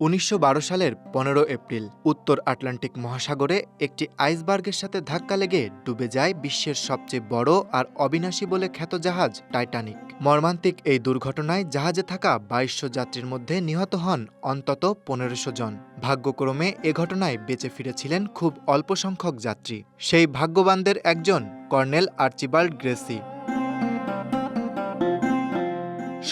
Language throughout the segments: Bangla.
উনিশশো বারো সালের পনেরো এপ্রিল উত্তর আটলান্টিক মহাসাগরে একটি আইসবার্গের সাথে ধাক্কা লেগে ডুবে যায় বিশ্বের সবচেয়ে বড় আর অবিনাশী বলে খ্যাত জাহাজ টাইটানিক। মর্মান্তিক এই দুর্ঘটনায় জাহাজে থাকা বাইশশো যাত্রীর মধ্যে নিহত হন অন্তত পনেরোশো জন। ভাগ্যক্রমে এ ঘটনায় বেঁচে ফিরেছিলেন খুব অল্প সংখ্যক যাত্রী। সেই ভাগ্যবানদের একজন কর্নেল আর্চিবাল্ড গ্রেসি।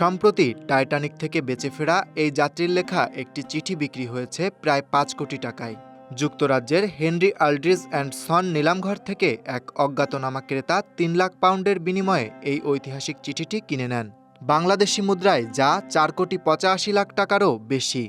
সম্প্রতি টাইটানিক থেকে বেঁচে ফেরা এই যাত্রীর লেখা একটি চিঠি বিক্রি হয়েছে প্রায় পাঁচ কোটি টাকায়। যুক্তরাজ্যের হেনরি আলড্রিজ অ্যান্ড সন নিলামঘর থেকে এক অজ্ঞাতনামা ক্রেতা তিন লাখ পাউন্ডের বিনিময়ে এই ঐতিহাসিক চিঠিটি কিনে নেন। বাংলাদেশি মুদ্রায় যা চার কোটি পঁচাশি লাখ টাকারও বেশি।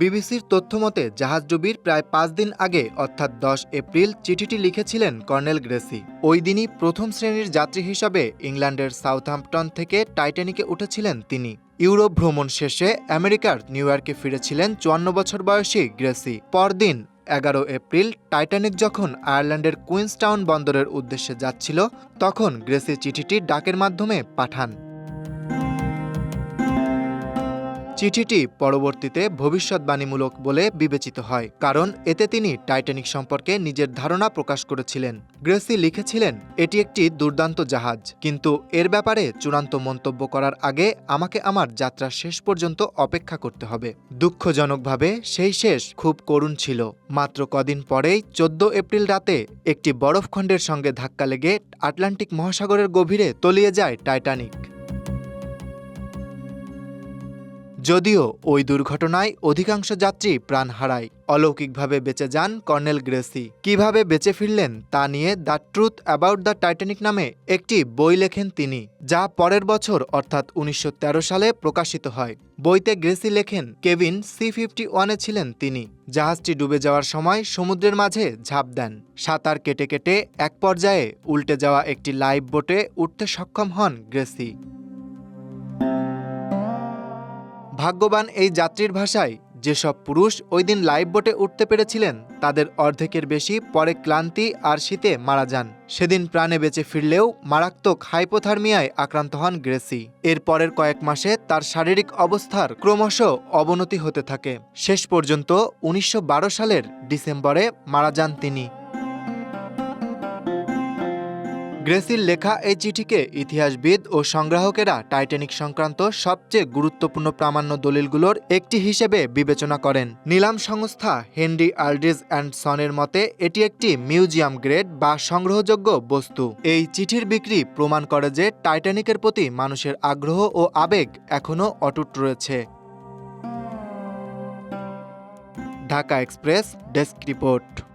বিবিসির তথ্যমতে জাহাজডুবির প্রায় পাঁচ দিন আগে, অর্থাৎ দশ এপ্রিল, চিঠিটি লিখেছিলেন কর্নেল গ্রেসি। ওই দিনই প্রথম শ্রেণির যাত্রী হিসাবে ইংল্যান্ডের সাউথহ্যাম্পটন থেকে টাইটানিকে উঠেছিলেন তিনি। ইউরোপ ভ্রমণ শেষে আমেরিকার নিউ ইয়র্কে ফিরেছিলেন চুয়ান্ন বছর বয়সী গ্রেসি। পরদিন, এগারো এপ্রিল, টাইটানিক যখন আয়ারল্যান্ডের কুইন্সটাউন বন্দরের উদ্দেশ্যে যাচ্ছিল, তখন গ্রেসি চিঠিটি ডাকের মাধ্যমে পাঠান। চিঠিটি পরবর্তীতে ভবিষ্যৎবাণীমূলক বলে বিবেচিত হয়, কারণ এতে তিনি টাইটানিক সম্পর্কে নিজের ধারণা প্রকাশ করেছিলেন। গ্রেসি লিখেছিলেন, এটি একটি দুর্দান্ত জাহাজ, কিন্তু এর ব্যাপারে চূড়ান্ত মন্তব্য করার আগে আমাকে আমার যাত্রার শেষ পর্যন্ত অপেক্ষা করতে হবে। দুঃখজনকভাবে সেই শেষ খুব করুণ ছিল। মাত্র কদিন পরেই চোদ্দ এপ্রিল রাতে একটি বরফখণ্ডের সঙ্গে ধাক্কা লেগে আটলান্টিক মহাসাগরের গভীরে তলিয়ে যায় টাইটানিক। যদিও ওই দুর্ঘটনায় অধিকাংশ যাত্রী প্রাণ হারায়। অলৌকিকভাবে বেঁচে যান কর্নেল গ্রেসি। কীভাবে বেঁচে ফিরলেন তা নিয়ে the truth about the Titanic নামে একটি বই লেখেন তিনি, যা পরের বছর, অর্থাৎ উনিশশো তেরো সালে প্রকাশিত হয়। বইতে গ্রেসি লেখেন, কেভিন সি ফিফটি ওয়ানে ছিলেন তিনি। জাহাজটি ডুবে যাওয়ার সময় সমুদ্রের মাঝে ঝাঁপ দেন। সাঁতার কেটে কেটে এক পর্যায়ে উল্টে যাওয়া একটি লাইভ বোটে উঠতে সক্ষম হন গ্রেসি। ভাগ্যবান এই যাত্রীর ভাষায় যেসব পুরুষ ওই দিন লাইভ বোটে উঠতে পেরেছিলেন, তাদের অর্ধেকের বেশি পরে ক্লান্তি আর শীতে মারা যান। সেদিন প্রাণে বেঁচে ফিরলেও মারাত্মক হাইপোথার্মিয়ায় আক্রান্ত হন গ্রেসি। এর পরের কয়েক মাসে তার শারীরিক অবস্থার ক্রমশ অবনতি হতে থাকে। শেষ পর্যন্ত উনিশশো বারো সালের ডিসেম্বরে মারা যান তিনি। গ্রেসির লেখা এই চিঠিকে ইতিহাসবিদ ও সংগ্রাহকেরা টাইটানিক সংক্রান্ত সবচেয়ে গুরুত্বপূর্ণ প্রামাণ্য দলিলগুলোর একটি হিসেবে বিবেচনা করেন। নিলাম সংস্থা হেনরি আলড্রিজ অ্যান্ড সনের মতে, এটি একটি মিউজিয়াম গ্রেড বা সংগ্রহযোগ্য বস্তু। এই চিঠির বিক্রি প্রমাণ করে যে টাইটানিকের প্রতি মানুষের আগ্রহ ও আবেগ এখনও অটুট রয়েছে। Dhaka express, desk report.